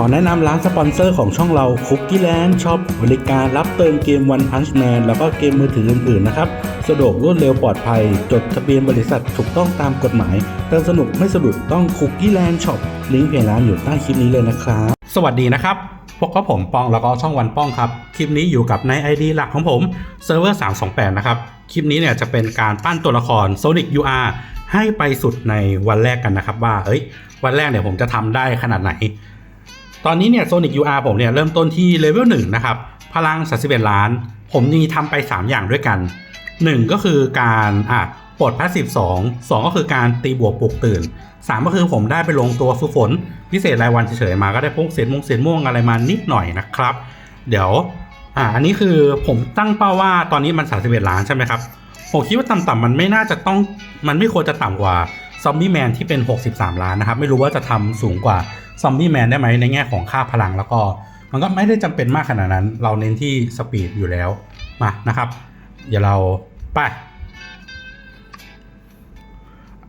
ขอแนะนำร้านสปอนเซอร์ของช่องเราคุกกี้แลนด์ช็อปบริการรับเติมเกม One Punch Man แล้วก็เกมมือถืออื่นๆนะครับ สะดวกรวดเร็วปลอดภัย จดทะเบียนบริษัทถูกต้องตามกฎหมาย เติมสนุกไม่สะดุดต้องคุกกี้แลนด์ช็อปลิงก์เพจร้านอยู่ใต้คลิปนี้เลยนะครับ สวัสดีนะครับพวกก็ผมป้องแล้วก็ช่องวันป้องครับ คลิปนี้อยู่กับใน ID หลักของผมเซิร์ฟเวอร์328 นะครับ คลิปนี้เนี่ยจะเป็นการปั้นตัวละคร Sonic UR ให้ไปสุดในวันแรกกันนะครับ ว่าเอ้ยวันแรกเนี่ยผมจะทำได้ขนาดไหน ตอนนี้เนี่ย Sonic UR ผมเนี่ยเริ่มต้นที่เลเวล1นะครับ พลัง31ล้าน ผมมีทำไป 3 อย่างด้วยกัน 1 ก็คือการอะปลดพาสซีฟ2 2ก็คือการตีบวกปลุกตื่น 3 ก็คือผมได้ไปลงตัวฝึกฝน พิเศษรายวันเฉยๆมาก็ได้พวกเศษมงเศษม่วงอะไรมานิดหน่อยนะครับ เดี๋ยวอ่าอันนี้คือผมตั้งเป้าว่าตอนนี้มัน31ล้านใช่ไหมครับผมคิดว่าต่ำๆมันไม่น่าจะต้องมันไม่ควรจะต่ำกว่า ซอมบี้แมนที่เป็น 63 ล้านนะครับ ไม่รู้ว่าจะทำสูงกว่าซอมบี้แมนได้ไหมในแง่ของค่าพลังแล้วก็ มันก็ไม่ได้จำเป็นมากขนาดนั้น เราเน้นที่สปีดอยู่แล้วมานะครับเดี๋ยวเราไป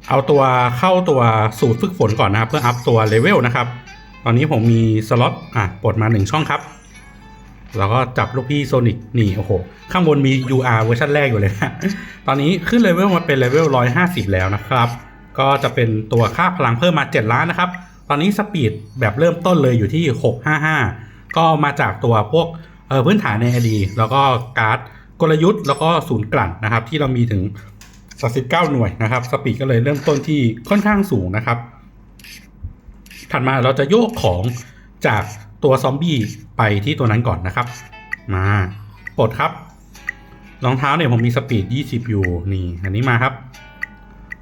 เอาตัวเข้าตัวสูตรฝึกฝนก่อนนะครับเพื่ออัพตัวเลเวลนะครับ ตอนนี้ผมมีสล็อตอะปลดมา1ช่องครับแล้วก็จับลูกพี่โซนิกนี่โอ้โห ข้างบนมี UR เวอร์ชันแรกอยู่เลยนะตอนนี้ขึ้นเลเวลมาเป็นเลเวล150 แล้วนะครับ ก็จะเป็นตัวค่าพลังเพิ่มมา 7 ล้านนะครับ ตอนนี้สปีดแบบเริ่มต้นเลยอยู่ที่ 655 ก็มาจากตัวพวกพื้นฐานใน ID แล้วก็การ์ดกลยุทธ์แล้วก็ศูนย์กลั่นนะครับ ที่เรามีถึง 39 หน่วยนะครับ สปีดก็เลยเริ่มต้นที่ค่อนข้างสูงนะครับ ถัดมาเราจะโยกของจากตัวซอมบี้ไปที่ตัวนั้นก่อนนะครับ มากดครับรองเท้าเนี่ยผมมีสปีด 20 อยู่นี่ อันนี้มาครับ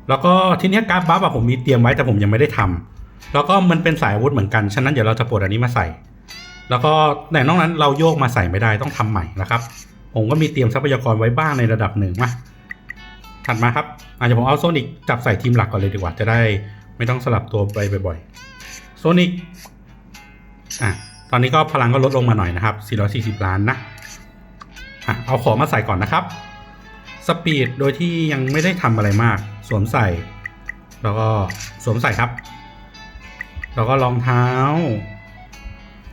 แล้วก็ทีเนี้ยการ์ดบัฟอะผมมีเตรียมไว้แต่ผมยังไม่ได้ทำแล้วก็มันเป็นสายอาวุธเหมือนกัน ฉะนั้นเดี๋ยวเราจะปลดอันนี้มาใส่ แล้วก็แต่นอกนั้นเราโยกมาใส่ไม่ได้ต้องทำใหม่นะครับ ผมก็มีเตรียมทรัพยากรไว้บ้างในระดับหนึ่งมาถัดมาครับอาจจะผมเอาโซนิกจับใส่ทีมหลักก่อนเลยดีกว่าจะได้ไม่ต้องสลับตัวไปบ่อยๆโซนิกอะตอนนี้ก็พลังก็ลดลงมาหน่อยนะครับ 440 ล้านนะอะเอาของมาใส่ก่อนนะครับ สปีดโดยที่ยังไม่ได้ทำอะไรมาก สวมใส่ แล้วก็สวมใส่ครับ แล้วก็รองเท้า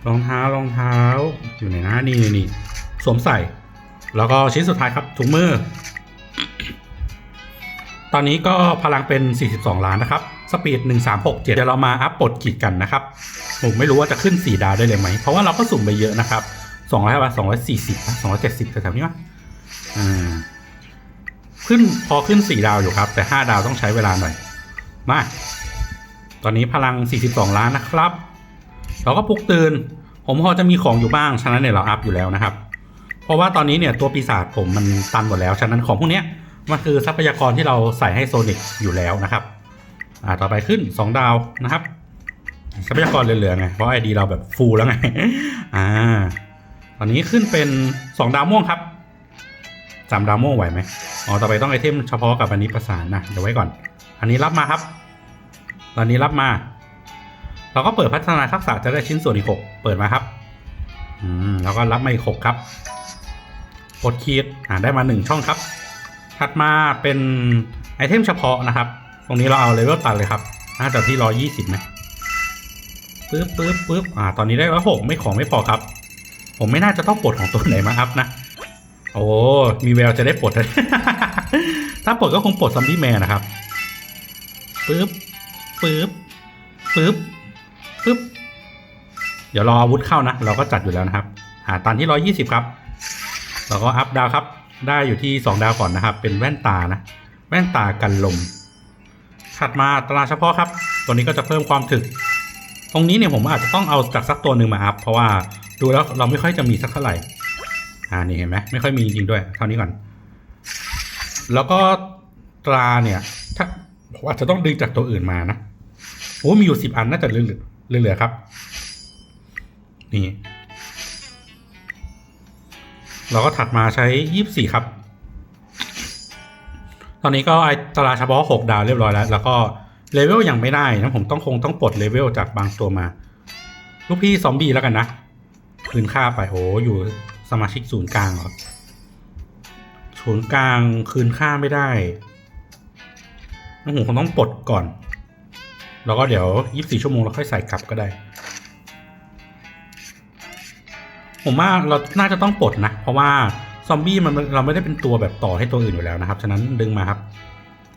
รองเท้ารองเท้าอยู่ไหนนะนี่นี่นี่สวมใส่ แล้วก็ชิ้นสุดท้ายครับถุงมือ ตอนนี้ก็พลังเป็น 42 ล้านนะครับ สปีด 1367 เดี๋ยวเรามาอัพปลดขีดกันนะครับ ผมไม่รู้ว่าจะขึ้น 4 ดาวได้เลยไหม เพราะว่าเราก็สุ่มไปเยอะนะครับ200ป่ะ240ป่ะ270แถวๆนี้ป่ะอ่า ขึ้นพอขึ้น 4 ดาวอยู่ครับ แต่ 5 ดาวต้องใช้เวลาหน่อย มา ตอนนี้พลัง 42 ล้านนะครับ เราก็ปลุกตื่น ผมพอจะมีของอยู่บ้าง ฉะนั้นเนี่ยเราอัพอยู่แล้วนะครับ เพราะว่าตอนนี้เนี่ยตัวปีศาจผมมันตันหมดแล้ว ฉะนั้นของพวกเนี้ยมันคือทรัพยากรที่เราใส่ให้โซนิกอยู่แล้วนะครับ อ่า ต่อไปขึ้น 2 ดาวนะครับ ทรัพยากรเหลือๆไง เพราะไอดีเราแบบฟูลแล้วไง อ่า ตอนนี้ขึ้นเป็น 2 ดาวม่วงครับ สามดาวม่ไหวไหมอ๋อต่อไปต้องไอเทมเฉพาะกับอันนี้ประสานนะเดี๋ยวไว้ก่อน อันนี้รับมาครับ ตอนนี้รับมา เราก็เปิดพัฒนาทักษะจะได้ชิ้นส่วนอีกหกเปิดมาครับ อืมแล้วก็รับมาอีกหกครับกดคีดอ่าได้มาหนึ่งช่องครับ ถัดมาเป็นไอเทมเฉพาะนะครับ ตรงนี้เราเอาเลเวลตัดเลยครับน่าจะที่ร้อยี่สิบไหมปึ๊บปึ๊บปึ๊บอ่า ตอนนี้ได้ร้อยหกไม่ของไม่พอครับ ผมไม่น่าจะต้องปลดของตัวไหนมาครับนะ โอ้ มีแววจะได้ปลด ถ้าปลดก็คงปลดซัมบี้แมนนะครับ ปึ๊บ ปึ๊บ ปึ๊บ ปึ๊บ เดี๋ยวรออาวุธเข้านะ เราก็จัดอยู่แล้วนะครับ หาตันที่ร้อยี่สิบครับ เราก็อัพดาวครับ ได้อยู่ที่สองดาวก่อนนะครับ เป็นแว่นตานะ แว่นตากันลม ถัดมาตราเฉพาะครับ ตัวนี้ก็จะเพิ่มความถึก ตรงนี้เนี่ยผมอาจจะต้องเอาจากสักตัวหนึ่งมาอัพ เพราะว่าดูแล้วเราไม่ค่อยจะมีสักเท่าไหร่ อ่านี่เห็นไหมไม่ค่อยมีจริงด้วย เท่านี้ก่อน แล้วก็ตราเนี่ย ถ้าผมอาจจะต้องดึงจากตัวอื่นมานะโอ้มีอยู่สิบอันน่าจะเหลือเหลือครับ นี่ เราก็ถัดมาใช้ยี่สี่ครับ ตอนนี้ก็ไอตราเฉพาะหกดาวเรียบร้อยแล้ว แล้วก็เลเวลยังไม่ได้นะผมต้องคงต้องปลดเลเวลจากบางตัวมา ลูกพี่ซอมบี้แล้วกันนะ คืนค่าไปโอ้อยู่ มาชิกศูนย์กลางเหรอศูนย์กลางคืนค่าไม่ได้งั้นผมคงต้องปลดก่อน แล้วก็เดี๋ยว24ชั่วโมงเราค่อยใส่กลับก็ได้ ผมว่าเราน่าจะต้องปลดนะ เพราะว่าซอมบี้มันเราไม่ได้เป็นตัวแบบต่อให้ตัวอื่นอยู่แล้วนะครับ ฉะนั้นดึงมาครับ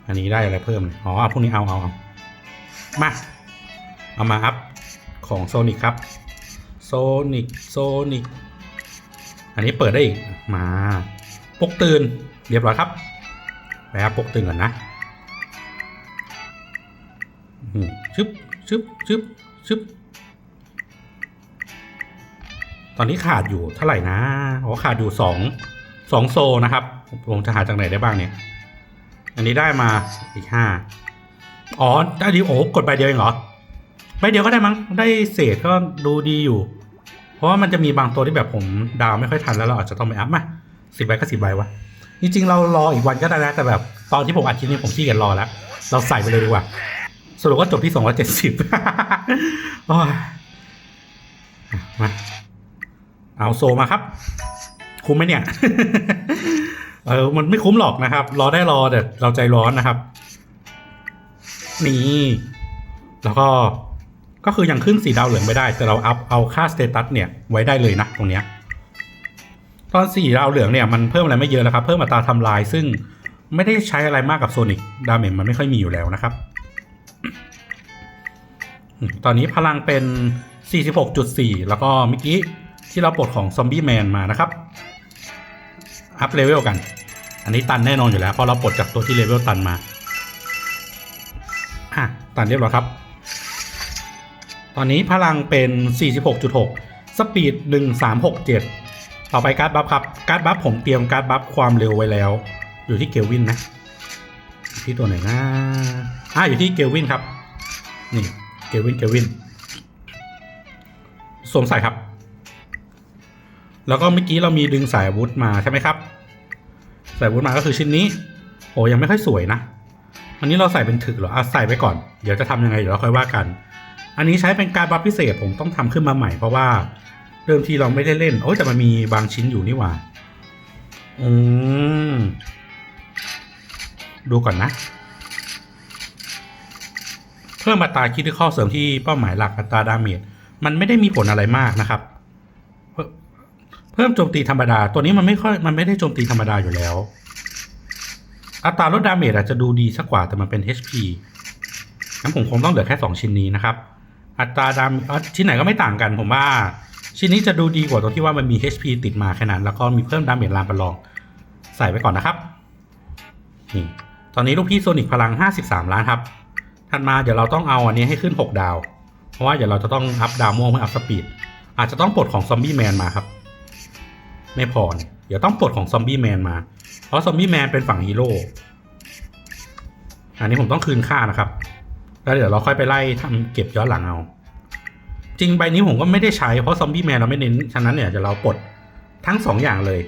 อันนี้ได้อะไรเพิ่มอ๋อพวกนี้เอาเอาเอามา เอามาอัพของโซนิ c ครับโซนิ c โซนิ c อันนี้เปิดได้อีกมาปลุกตื่นเรียบร้อยครับไปครับปลุกตื่นก่อนนะอืมชึบชึบชึบชึบตอนนี้ขาดอยู่เท่าไหร่นะอ๋อขาดอยู่สองสองโซนะครับผมจะหาจากไหนได้บ้างเนี่ย อันนี้ได้มาอีกห้าอ๋อได้ดีโอ้กดใบเดียวเองเหรอใบเดียวก็ได้มั้งได้เศษก็ดูดีอยู่ เพราะว่ามันจะมีบางตัวที่แบบผมดาวไม่ค่อยทันแล้วเราอาจจะต้องไปอัพมาสิบใบก็สิบใบวะจริงๆเรารออีกวันก็ได้นะแต่แบบตอนที่ผมอัดคลิปนี้ผมขี้เกียจรอแล้ว เราใส่ไปเลยดีกว่า สรุปว่าจบที่สองร้อยเจ็ดสิบมาเอาโซมาครับ คุ้มไหมเนี่ย เออมันไม่คุ้มหรอกนะครับ รอได้รอแต่เราใจร้อนนะครับ นี่ แล้วก็ ก็คือยังขึ้นสีดาวเหลืองไม่ได้ แต่เราอัพเอาค่าสเตตัสเนี่ยไว้ได้เลยนะตรงเนี้ยตอนสีดาวเหลืองเนี่ยมันเพิ่มอะไรไม่เยอะนะครับ เพิ่มอัตราทำลายซึ่งไม่ได้ใช้อะไรมากกับโซนิกดาเมจมันไม่ค่อยมีอยู่แล้วนะครับ ตอนนี้พลังเป็น 46.4 แล้วก็เมื่อกี้ที่เราปลดของซอมบี้แมนมานะครับ อัพเลเวลกัน อันนี้ตันแน่นอนอยู่แล้วเพราะเราปลดจากตัวที่เลเวลตันมาอะตันเรียบร้อยครับ ตอนนี้พลังเป็น 46.6 สปีด 1367 ต่อไปการ์ดบัฟครับ การ์ดบัฟผมเตรียมการ์ดบัฟความเร็วไว้แล้ว อยู่ที่เกลวินนะ ที่ตัวไหนนะอะอยู่ที่เกลวินครับ นี่ เกลวิน เกลวิน สวมใส่ครับ แล้วก็เมื่อกี้เรามีดึงสายวุธมาใช่ไหมครับ สายวุธมาก็คือชิ้นนี้ โอ้ยังไม่ค่อยสวยนะอันนี้เราใส่เป็นถึกเหรออะใส่ไปก่อน เดี๋ยวจะทำยังไงเดี๋ยวเราค่อยว่ากัน อันนี้ใช้เป็นการบัฟพิเศษผมต้องทำขึ้นมาใหม่เพราะว่าเดิมทีเราไม่ได้เล่น โอ้แต่มันมีบางชิ้นอยู่นี่หว่า อืม ดูก่อนนะ เพิ่มอัตราคิดที่ข้อเสริมที่เป้าหมายหลักอัตราดาเมจมันไม่ได้มีผลอะไรมากนะครับ เพิ่มเพิ่มโจมตีธรรมดา ตัวนี้มันไม่ค่อยมันไม่ได้โจมตีธรรมดาอยู่แล้ว อัตราลดดาเมจอาจจะดูดีสักกว่าแต่มันเป็น HP งั้นผมคงต้องเหลือแค่ 2 ชิ้นนี้นะครับ อัตราดามอชิ้นไหนก็ไม่ต่างกันผมว่า ชิ้นนี้จะดูดีกว่าตรงที่ว่ามันมี HP ติดมาแค่นั้นแล้วก็มีเพิ่มดาเมจลามประลอง ใส่ไปก่อนนะครับนี่ตอนนี้ลูกพี่โซนิกพลัง 53 ล้านครับถัดมาเดี๋ยวเราต้องเอาอันนี้ให้ขึ้น 6 ดาว เพราะว่าเดี๋ยวเราจะต้องอัพดาวม่วงเพื่ออัพสปีด อาจจะต้องปลดของซอมบี้แมนมาครับ ไม่พอเนี่ยเดี๋ยวต้องปลดของซอมบี้แมนมา เพราะซอมบี้แมนเป็นฝั่งฮีโร่ อันนี้ผมต้องคืนค่านะครับ แล้วเดี๋ยวเราค่อยไปไล่ทำเก็บย้อนหลังเอา จริงใบนี้ผมก็ไม่ได้ใช้เพราะซอมบี้แมนเราไม่เน้น ฉะนั้นเนี่ยเดี๋ยวเราปลดทั้งสองอย่างเลย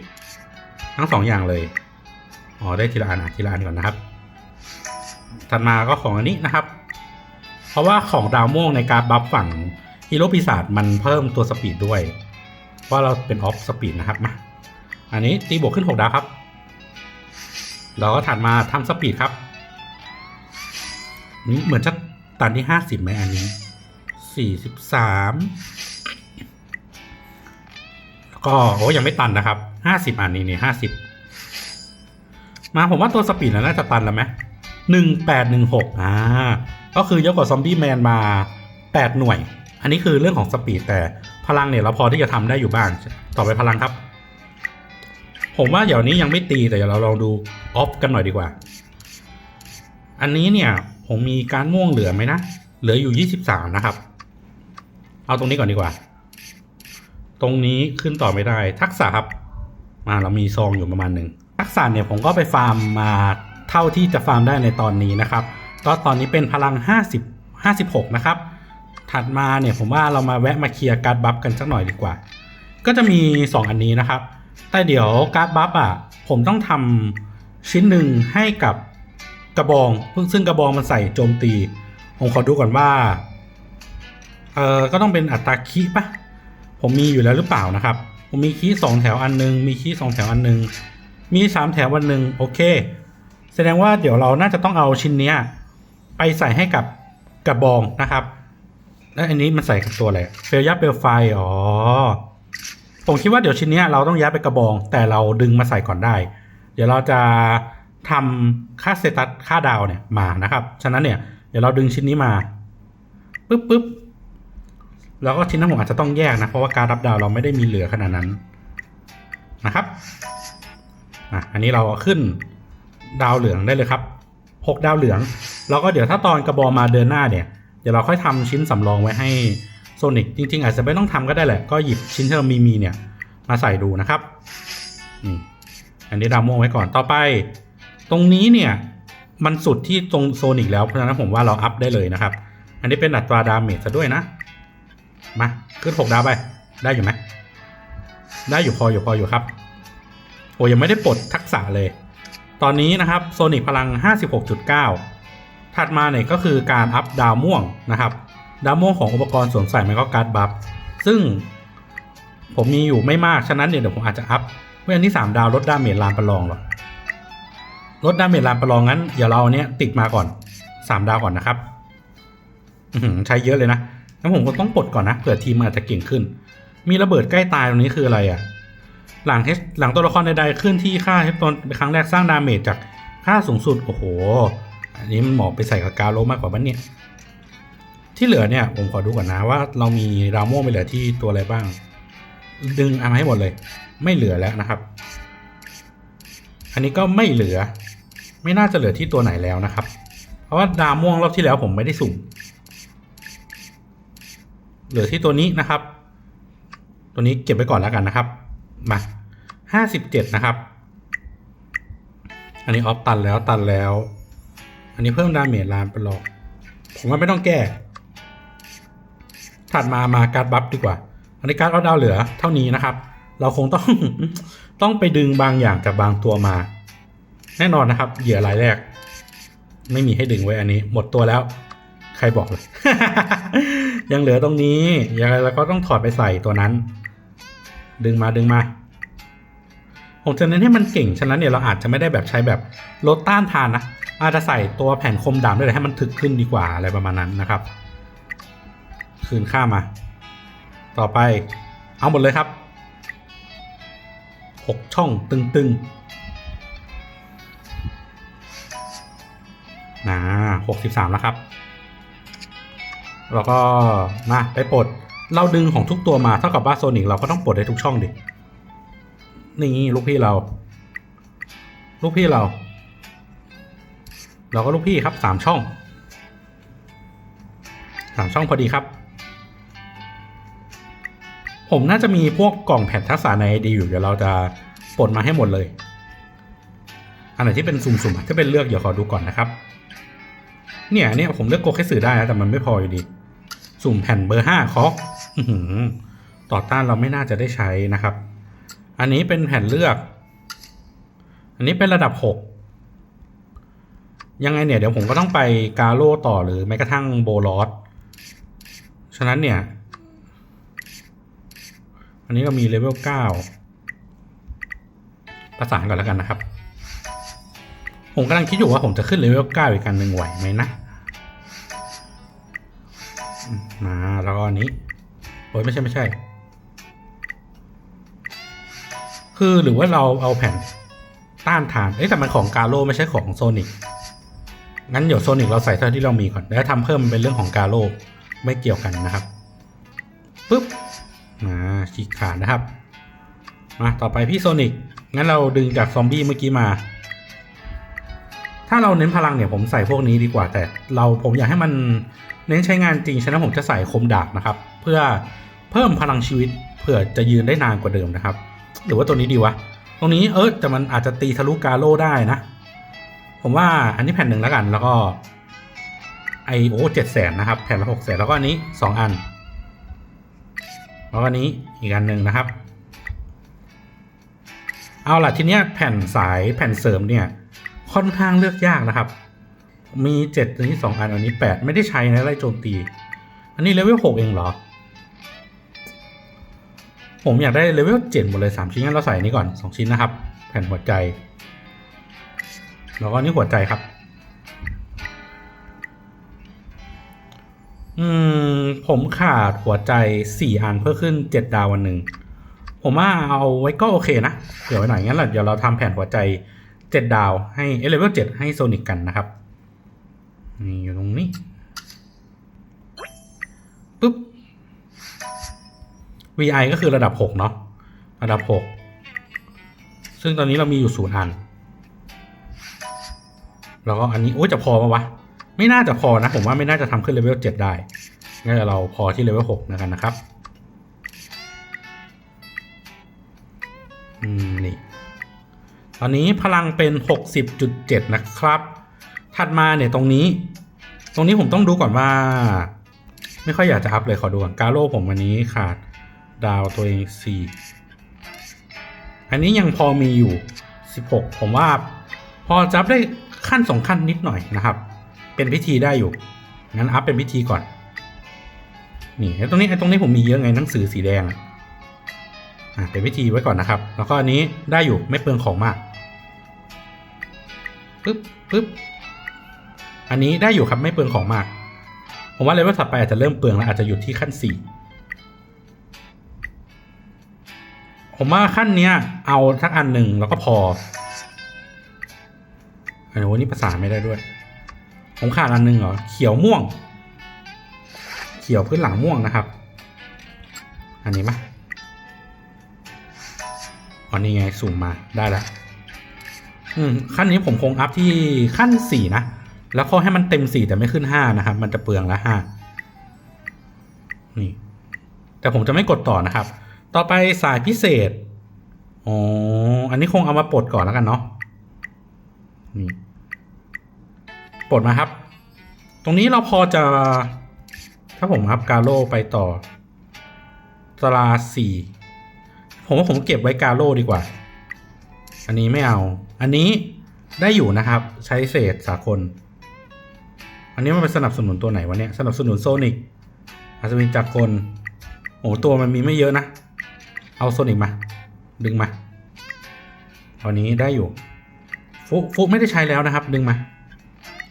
ทั้งสองอย่างเลย อ๋อได้ทีละอันนะทีละอันก่อนนะครับ ถัดมาก็ของอันนี้นะครับ เพราะว่าของดาวม่วงในการบัฟฝั่งฮีโร่ปีศาจมันเพิ่มตัวสปีดด้วยว่าเราเป็นออฟสปีดนะครับมาอันนี้ตีบวกขึ้น 6 ดาวครับ เราก็ถัดมาทำสปีดครับ เหมือนจะ ตันที่50ไหมอันนี้43แล้วก็โอ้ยังไม่ตันนะครับ50อันนี้นี่50มาผมว่าตัวสปีดน่าจะตันแล้วไหมหนึ่งแปดหนึ่งหกอ่าก็คือเยอะกว่าซอมบี้แมนมาแปดหน่วย อันนี้คือเรื่องของสปีดแต่พลังเนี่ยเราพอที่จะทำได้อยู่บ้าง ต่อไปพลังครับ ผมว่าเดี๋ยวนี้ยังไม่ตีแต่เดี๋ยวเราลองดูออฟกันหน่อยดีกว่า อันนี้เนี่ย ผมมีการม่วงเหลือไหมนะ เหลืออยู่ยี่สิบสามนะครับ เอาตรงนี้ก่อนดีกว่า ตรงนี้ขึ้นต่อไม่ได้ ทักษะครับ มาเรามีซองอยู่ประมาณหนึ่ง ทักษะเนี่ยผมก็ไปฟาร์มมาเท่าที่จะฟาร์มได้ในตอนนี้นะครับ ก็ตอนนี้เป็นพลัง 50 56 นะครับ ถัดมาเนี่ยผมว่าเรามาแวะมาเคลียร์การ์ดบัฟกันสักหน่อยดีกว่า ก็จะมี 2 อันนี้นะครับ แต่เดี๋ยวการ์ดบัฟอะ ผมต้องทำชิ้นหนึ่งให้กับ กระบองซึ่งกระบองมันใส่โจมตี ผมขอดูก่อนว่า เออก็ต้องเป็นอัตราคีปะผมมีอยู่แล้วหรือเปล่านะครับ ผมมีคีสองแถวอันหนึง มีคีสองแถวอันหนึง มีสามแถววันหนึ่งโอเค แสดงว่าเดี๋ยวเราน่าจะต้องเอาชิ้นเนี้ยไปใส่ให้กับกระบองนะครับ แล้วอันนี้มันใส่กับตัวอะไรเฟลยับเบลไฟอ๋อ ผมคิดว่าเดี๋ยวชิ้นเนี้ยเราต้องย้ายไปกระบอง แต่เราดึงมาใส่ก่อนได้ เดี๋ยวเราจะ ทำค่าสเตตัสค่าดาวเนี่ยมานะครับ ฉะนั้นเนี่ยเดี๋ยวเราดึงชิ้นนี้มาปุ๊บปุ๊บแล้วก็ชิ้นนั้นผมอาจจะต้องแยกนะ เพราะว่าการรับดาวเราไม่ได้มีเหลือขนาดนั้นนะครับอะอันนี้เราขึ้นดาวเหลืองได้เลยครับหกดาวเหลือง แล้วก็เดี๋ยวถ้าตอนกระบอมาเดินหน้าเนี่ย เดี๋ยวเราค่อยทำชิ้นสำรองไว้ให้โซนิกจริง ๆ อาจจะไม่ต้องทำก็ได้แหละ ก็หยิบชิ้นที่เรามีมีเนี่ยมาใส่ดูนะครับนี่อันนี้ดาวม่วงไว้ก่อนต่อไป ตรงนี้เนี่ยมันสุดที่ตรงโซนิกแล้วเพราะฉะนั้นผมว่าเราอัพได้เลยนะครับ อันนี้เป็นอัตราดาเมจซะด้วยนะ มาขึ้นหกดาวไป ได้อยู่ไหมได้อยู่พออยู่พออยู่ครับ โอ้ยังไม่ได้ปลดทักษะเลย ตอนนี้นะครับโซนิกพลัง 56.9 ถัดมาเนี่ยก็คือการอัพดาวม่วงนะครับดาวม่วงของอุปกรณ์สวมใส่มันก็การ์ดบัฟซึ่งผมมีอยู่ไม่มาก ฉะนั้นเดี๋ยวผมอาจจะอัพเมื่ออันที่ 3 ดาวลดดาเมจลานประลองหรอก ลดดาเมจลานประลองงั้นเดี๋ยวเราเอาเนี้ยติดมาก่อน3ดาวก่อนนะครับอืใช้เยอะเลยนะงั้นผมก็ต้องปลดก่อนนะเผื่อทีมมันอาจจะเก่งขึ้น มีระเบิดใกล้ตายตรงนี้คืออะไรอะ่ะ หลังเฮหลังตัวละครใดๆขึ้นที่ค่าเฮตอนเป็นครั้งแรกสร้างดาเมจจากค่าสูงสุดโอ้โห อันนี้มันเหมาะไปใส่กับกาโลมากกว่าบ้านเนี่ย ที่เหลือเนี่ยผมขอดูก่อนนะว่าเรามีดาโม่ไปเหลือที่ตัวอะไรบ้าง ดึงเอามาให้หมดเลย ไม่เหลือแล้วนะครับ อันนี้ก็ไม่เหลือ ไม่น่าจะเหลือที่ตัวไหนแล้วนะครับ เพราะว่าดาวม่วงรอบที่แล้วผมไม่ได้สุ่ม เหลือที่ตัวนี้นะครับ ตัวนี้เก็บไว้ก่อนแล้วกันนะครับ มาห้าสิบเจ็ดนะครับ อันนี้ออฟตันแล้วตันแล้ว อันนี้เพิ่มดาเมจลานไปหลอก ผมว่าไม่ต้องแก้ ถัดมามาการ์ดบัฟดีกว่า อันนี้การ์ดเอาดาวเหลือเท่านี้นะครับ เราคงต้องต้องไปดึงบางอย่างจากบางตัวมา แน่นอนนะครับ เหยื่อรายแรก ไม่มีให้ดึงไว้อันนี้ หมดตัวแล้ว ใครบอกเลย ยังเหลือตรงนี้ยังไงเราก็ต้องถอดไปใส่ตัวนั้น ดึงมาดึงมาผมจะเน้นให้มันเก่ง ฉะนั้นเนี่ยเราอาจจะไม่ได้แบบใช้แบบลดต้านทานนะ อาจจะใส่ตัวแผ่นคมดำได้เลยให้มันถึกขึ้นดีกว่าอะไรประมาณนั้นนะครับ คืนค่ามา ต่อไป เอาหมดเลยครับหกช่องตึงๆ นะหกสิบสามแล้วครับ แล้วก็มาไปปลดเราดึงของทุกตัวมาเท่ากับว่าโซนิกเราก็ต้องปลดได้ทุกช่องดิ นี่ลูกพี่เรา ลูกพี่เรา เราก็ลูกพี่ครับสามช่องสามช่องพอดีครับ ผมน่าจะมีพวกกล่องแผ่นทักษะในดีอยู่เดี๋ยวเราจะปลดมาให้หมดเลย อันไหนที่เป็นสุ่มๆถ้าเป็นเลือกเดี๋ยวขอดูก่อนนะครับ เนี่ยเนี่ยผมเลือกโกเคสือได้นะแต่มันไม่พออยู่ดี สุ่มแผ่นเบอร์ห้าเคาะอื้อหือต่อต้านเราไม่น่าจะได้ใช้นะครับ อันนี้เป็นแผ่นเลือก อันนี้เป็นระดับหกยังไงเนี่ยเดี๋ยวผมก็ต้องไปกาโลต่อหรือแม้กระทั่งโบลอสฉะนั้นเนี่ย อันนี้เรามีเลเวลเก้าประสานก่อนแล้วกันนะครับ ผมกำลังคิดอยู่ว่าผมจะขึ้นเลเวลเก้าอีกกันหนึ่งไหวไหมนะ มาแล้วก็นี้ โอ้ยไม่ใช่ไม่ใช่ คือหรือว่าเราเอาแผ่นต้านทาน เอ้แต่มันของกาโ o ไม่ใช่ของโซนิกงั้นเดี๋ยวโซนิกเราใส่เท่าที่เรามีก่อน แล้วทำเพิ่มเป็นเรื่องของกาโ o ไม่เกี่ยวกันนะครับปุ๊บมาฉีกขาดนะครับ มาต่อไปพี่โซนิกงั้นเราดึงจากซอมบี้เมื่อกี้มา ถ้าเราเน้นพลังเนี่ยผมใส่พวกนี้ดีกว่า แต่เราผมอยากให้มันเน้นใช้งานจริงฉะนั้นผมจะใส่คมดาบนะครับ เพื่อเพิ่มพลังชีวิตเพื่อจะยืนได้นานกว่าเดิมนะครับ หรือว่าตัวนี้ดีวะตรงนี้เออแต่มันอาจจะตีทะลุกาโลได้นะ ผมว่าอันนี้แผ่นหนึ่งแล้วกัน แล้วก็ไอโอเจ็ดแสนนะครับ แผ่นละหกแสนแล้วก็อันนี้สองอัน แล้วก็อันนี้อีกอันหนึ่งนะครับ เอาล่ะทีเนี้ยแผ่นสายแผ่นเสริมเนี่ย ค่อนข้างเลือกยากนะครับ มีเจ็ดอันนี้สองอันอันนี้แปดไม่ได้ใช้นะไล่โจมตี อันนี้เลเวลหกเองเหรอ ผมอยากได้เลเวลเจ็ดหมดเลยสามชิ้นงั้นเราใส่อันนี้ก่อนสองชิ้นนะครับ แผ่นหัวใจ แล้วก็นนี้หัวใจครับ อืม ผมขาดหัวใจสี่อันเพื่อขึ้นเจ็ดดาววันหนึ่งผมว่าเอาไว้ก็โอเคนะเผื่อไว้หน่อยงั้นเราเดี๋ยวเราทำแผ่นหัวใจ เจ็ดดาวให้เอเลเวลเจ็ดให้โซนิกกันนะครับนี่อยู่ตรงนี้ปุ๊บ VI ก็คือระดับหกเนาะระดับหกซึ่งตอนนี้เรามีอยู่ศูนย์อัน แล้วก็อันนี้ โอ้จะพอปะวะ ไม่น่าจะพอนะ ผมว่าไม่น่าจะทำขึ้นเลเวลเจ็ดได้งั้นเดี๋ยวเราพอที่เลเวลหกแล้วกันนะครับ อืม นี่ ตอนนี้พลังเป็น 60.7 นะครับ ถัดมาเนี่ยตรงนี้ ตรงนี้ผมต้องดูก่อนว่า ไม่ค่อยอยากจะอัพเลยขอดูก่อนกาโร่ผมวันนี้ขาดดาวตัวเอง 4 อันนี้ยังพอมีอยู่ 16 ผมว่าพอจับได้ขั้นสองขั้นนิดหน่อยนะครับ เป็นพิธีได้อยู่ งั้นอัพเป็นพิธีก่อน นี่ไอ้ตรงนี้ไอ้ตรงนี้ผมมีเยอะไงหนังสือสีแดงอะเป็นพิธีไว้ก่อนนะครับ แล้วก็อันนี้ได้อยู่ไม่เปลืองของมาก ปึ๊บปึ๊บอันนี้ได้อยู่ครับไม่เปลืองของมาก ผมว่าเลเวลถัดไปอาจจะเริ่มเปลืองแล้วอาจจะหยุดที่ขั้นสี่ผมว่าขั้นเนี้ย เอาทักอันหนึ่งแล้วก็พออันนี้วันนี้ภาษาไม่ได้ด้วย ผมขาดอันหนึ่งเหรอ เขียวม่วง เขียวพื้นหลังม่วงนะครับ อันนี้มะอันนี้ไงสุ่มมาได้แล้ว อืมขั้นนี้ผมคงอัพที่ขั้นสี่นะ แล้วก็ให้มันเต็มสี่แต่ไม่ขึ้นห้านะครับ มันจะเปลืองละห้านี่ แต่ผมจะไม่กดต่อนะครับ ต่อไปสายพิเศษอ๋ออันนี้คงเอามาปลดก่อนแล้วกันเนาะนี่ปลดมาครับ ตรงนี้เราพอจะ ถ้าผมอัพกาโร่ไปต่อตราสี่ผมว่าผมเก็บไว้กาโร่ดีกว่า อันนี้ไม่เอา อันนี้ได้อยู่นะครับใช้เศษสากล อันนี้มันเป็นสนับสนุนตัวไหนวะเนี่ยสนับสนุนโซนิกอาจจะมีจักรกลโอ้ตัวมันมีไม่เยอะนะ เอาโซนิกมา ดึงมาตอนนี้ได้อยู่ ฟุฟุไม่ได้ใช้แล้วนะครับ ดึงมา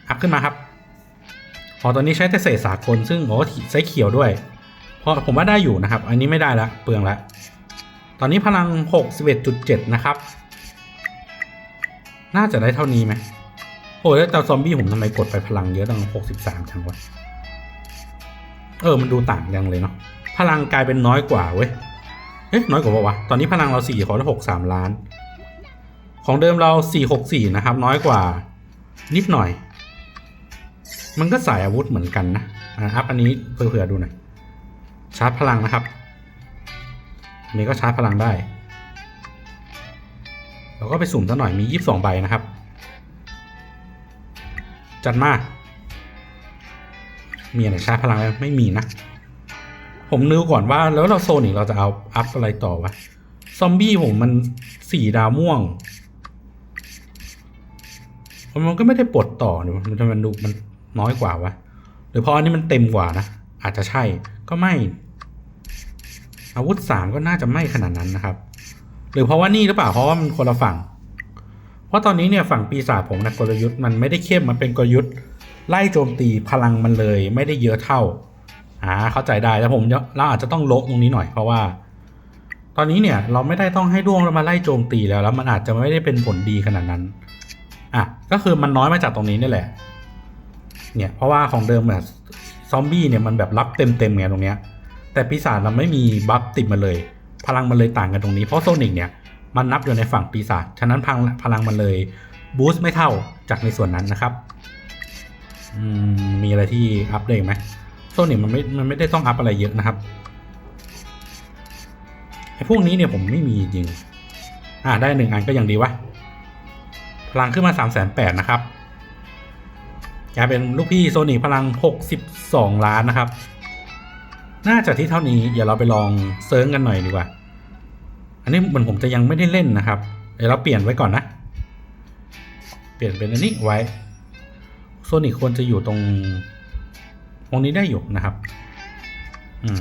อัพขึ้นมาครับพอตอนนี้ใช้แต่เศษสากลซึ่งโอ้ใช้เขียวด้วยพอผมว่าได้อยู่นะครับ อันนี้ไม่ได้ละเปลืองละตอนนี้พลัง 61.7 นะครับ น่าจะได้เท่านี้ไหมโอ้ยแล้วแต่ซอมบี้ผมทำไมกดไปพลังเยอะตั้ง63จังวะเออ มันดูต่างยังเลยเนาะ พลังกลายเป็นน้อยกว่าเว้ย เอ๊ะน้อยกว่าปะวะ ตอนนี้พลังเรา4ขอได้63ล้าน ของเดิมเรา464นะครับ น้อยกว่า นิดหน่อย มันก็สายอาวุธเหมือนกันนะ อะอัพอันนี้เผื่อๆดูหน่อย ชาร์จพลังนะครับ อันนี้ก็ชาร์จพลังได้ เราก็ไปสุ่มซะหน่อยมี 22 ใบนะครับ จัดมา มีอะไรชาพลังไหมไม่มีนะ ผมนึกก่อนว่าแล้วเราโซนอีกเราจะเอาอัพอะไรต่อวะ ซอมบี้ผมมันสี่ดาวม่วง มันก็ไม่ได้ปลดต่อเนี่ยมันทำไมมันดูมันน้อยกว่าวะ หรือเพราะอันนี้มันเต็มกว่านะ อาจจะใช่ก็ไม่อาวุธสามก็น่าจะไม่ขนาดนั้นนะครับ หรือเพราะว่านี่หรือเปล่าเพราะว่ามันคนละฝั่ง เพราะตอนนี้เนี่ยฝั่งปีศาจผมนะกลยุทธ์มันไม่ได้เข้มมันเป็นกลยุทธ์ ไล่โจมตีพลังมันเลย ไม่ได้เยอะเท่าอ่าเข้าใจได้แต่ผมเราอาจจะต้องโละตรงนี้หน่อยเพราะว่า ตอนนี้เนี่ยเราไม่ได้ต้องให้ด้วงมาไล่โจมตีแล้วแล้วมันอาจจะไม่ได้เป็นผลดีขนาดนั้นอะก็คือมันน้อยมาจากตรงนี้นี่แหละ เนี่ยเพราะว่าของเดิมเนี่ยซอมบี้เนี่ยมันแบบรับเต็มเต็มๆไงตรงเนี้ยแต่ปีศาจเราไม่มีบัฟติดมาเลย พลังมันเลยต่างกันตรงนี้ เพราะโซนิกเนี่ยมันนับอยู่ในฝั่งปีศาจฉะนั้นพลังพลังมันเลยบูสต์ไม่เท่าจากในส่วนนั้นนะครับมมีอะไรที่อัพได้อีกไหมโซนิกมันไม่มันไม่ได้ต้องอัพอะไรเยอะนะครับไอ้พวกนี้เนี่ยผมไม่มีจริง อ่าได้หนึ่งอันก็ยังดีวะ พลังขึ้นมาสามแสนแปดนะครับกลายเป็นลูกพี่โซนิกพลังหกสิบสองล้านนะครับ น่าจะที่เท่านี้เดี๋ยวเราไปลองเซิร์งกันหน่อยดีกว่า อันนี้เหมือนผมจะยังไม่ได้เล่นนะครับ เดี๋ยวเราเปลี่ยนไว้ก่อนนะ เปลี่ยนเป็นอันนี้ไว้โซนิกควรจะอยู่ตรงตรงนี้ได้อยู่นะครับ อืม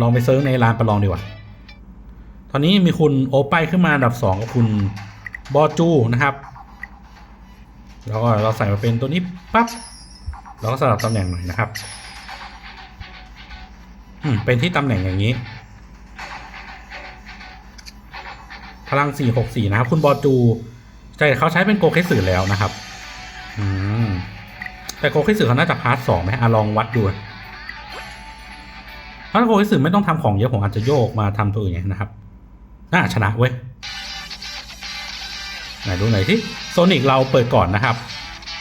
ลองไปเซิร์งในร้านประลองดีกว่า ตอนนี้มีคุณโอไปขึ้นมาอันดับสองกับคุณบอจูนะครับ แล้วก็เราใส่มาเป็นตัวนี้ปั๊บเราก็สลับตำแหน่งหน่อยนะครับ อืมเป็นที่ตำแหน่งอย่างนี้ พลัง464นะครับ คุณบอจูใจเขาใช้เป็นโกเคสึแล้วนะครับ อืมแต่โกเคสึเขาน่าจะพาร์ทสองไหมอะลองวัดดูถ้าโกเคสึไม่ต้องทำของเยอะผมอาจจะโยกมาทำตัวอื่นไงนะครับ น่าชนะเว้ยไหนดูหน่อยที่โซนิกเราเปิดก่อนนะครับ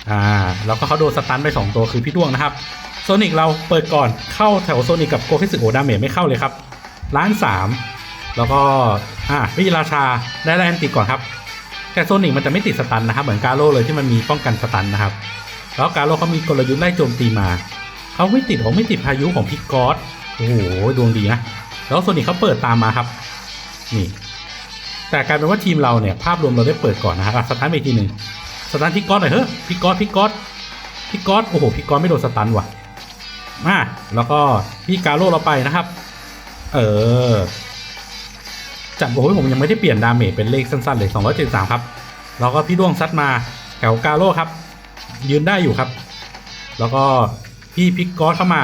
อ่า แล้วก็เขาโดนสตันไปสองตัวคือพี่ด้วงนะครับ โซนิกเราเปิดก่อนเข้าแถวโซนิกกับโกคิสึโอดาเมจไม่เข้าเลยครับล้านสามแล้วก็อ่าวิราชาได้แรงติดก่อนครับ แต่โซนิกมันจะไม่ติดสตันนะครับ เหมือนกาโร่เลยที่มันมีป้องกันสตันนะครับ แล้วกาโร่เขามีกลยุทธ์ไล่โจมตีมาเขาไม่ติดผมไม่ติดพายุของพิกกอสโอ้โหดวงดีนะแล้วโซนิกเขาเปิดตามมาครับนี่แต่กลายเป็นว่าทีมเราเนี่ยภาพรวมเราได้เปิดก่อนนะครับอะสตันไปอีกทีหนึ่งสตันพิกกอสหน่อยเฮ้ยพิกกอสพิกกอสพิกกอสโอ้โหพิกกอสไม่โดนสตันว่ะ มาแล้วก็พี่กาโร่เราไปนะครับ เออจัดโอ้ยผมยังไม่ได้เปลี่ยนดาเมจเป็นเลขสั้นๆเลย273ครับ แล้วก็พี่ด้วงซัดมาแถวกาโร่ครับ ยืนได้อยู่ครับ แล้วก็พี่พิกกอสเข้ามา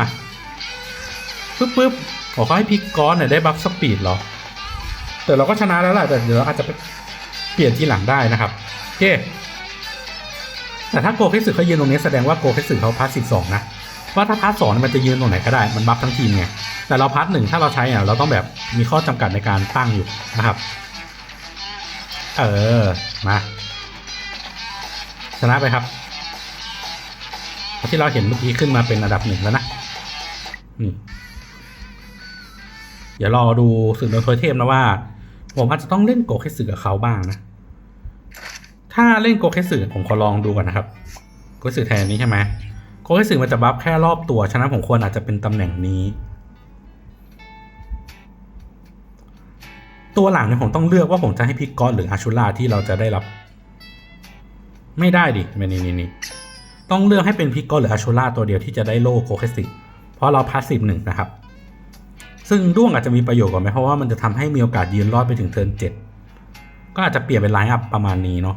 ปึ๊บปึ๊บบอเขาให้พิกกอสเนี่ยได้บัฟสปีดเหรอ แต่เราก็ชนะแล้วแหละแต่เดี๋ยวเราอาจจะเปลี่ยนทีหลังได้นะครับโอเคแต่ถ้าโกเคสึเขายืนตรงนี้แสดงว่าโกเคสึเขาพาร์ทสิบสองนะ ว่าถ้าพาร์ทสองมันจะยืนตรงไหนก็ได้มันบัฟทั้งทีมไงแต่เราพาร์ทหนึ่งถ้าเราใช้อะเราต้องแบบมีข้อจำกัดในการตั้งอยู่นะครับ เออมาชนะไปครับที่เราเห็นเมื่อกี้ขึ้นมาเป็นอันดับหนึ่งแล้วนะนี่เดี๋ยวรอดูสึกโดยโทยเทพนะว่า ผมอาจจะต้องเล่นโกเคสึกับเขาบ้างนะ ถ้าเล่นโกเคสึผมขอลองดูก่อนนะครับโกเคสึแทนนี้ใช่ไหม โกเคสึมันจะบัฟแค่รอบตัว ฉะนั้นผมควรอาจจะเป็นตำแหน่งนี้ ตัวหลังเนี่ยผมต้องเลือกว่าผมจะให้พิกกอสหรืออาชูล่าที่เราจะได้รับ ไม่ได้ดิไม่นี่นี่นี่ต้องเลือกให้เป็นพิกกอสหรืออาชูล่าตัวเดียวที่จะได้โลโกเคสึเพราะเราพาสซีฟหนึ่งนะครับ ซึ่งด้วงอาจจะมีประโยชน์กว่าไหมเพราะว่ามันจะทำให้มีโอกาสยืนรอดไปถึงเทิร์นเจ็ดก็อาจจะเปลี่ยนเป็นไลน์อัพประมาณนี้เนาะ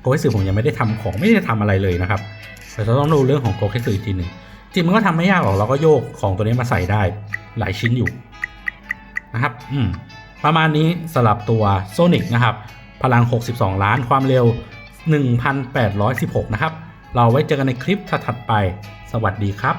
โกเคสึผมยังไม่ได้ทำของไม่ได้ทำอะไรเลยนะครับ แต่เราต้องดูเรื่องของโกเคสึอีกทีหนึ่งจริงมันก็ทำไม่ยากหรอกเราก็โยกของตัวนี้มาใส่ได้หลายชิ้นอยู่นะครับ อืม ประมาณนี้สลับตัวโซนิกนะครับ พลัง 62 ล้านความเร็ว 1,816 นะครับ เราไว้เจอกันในคลิปถัดๆไป สวัสดีครับ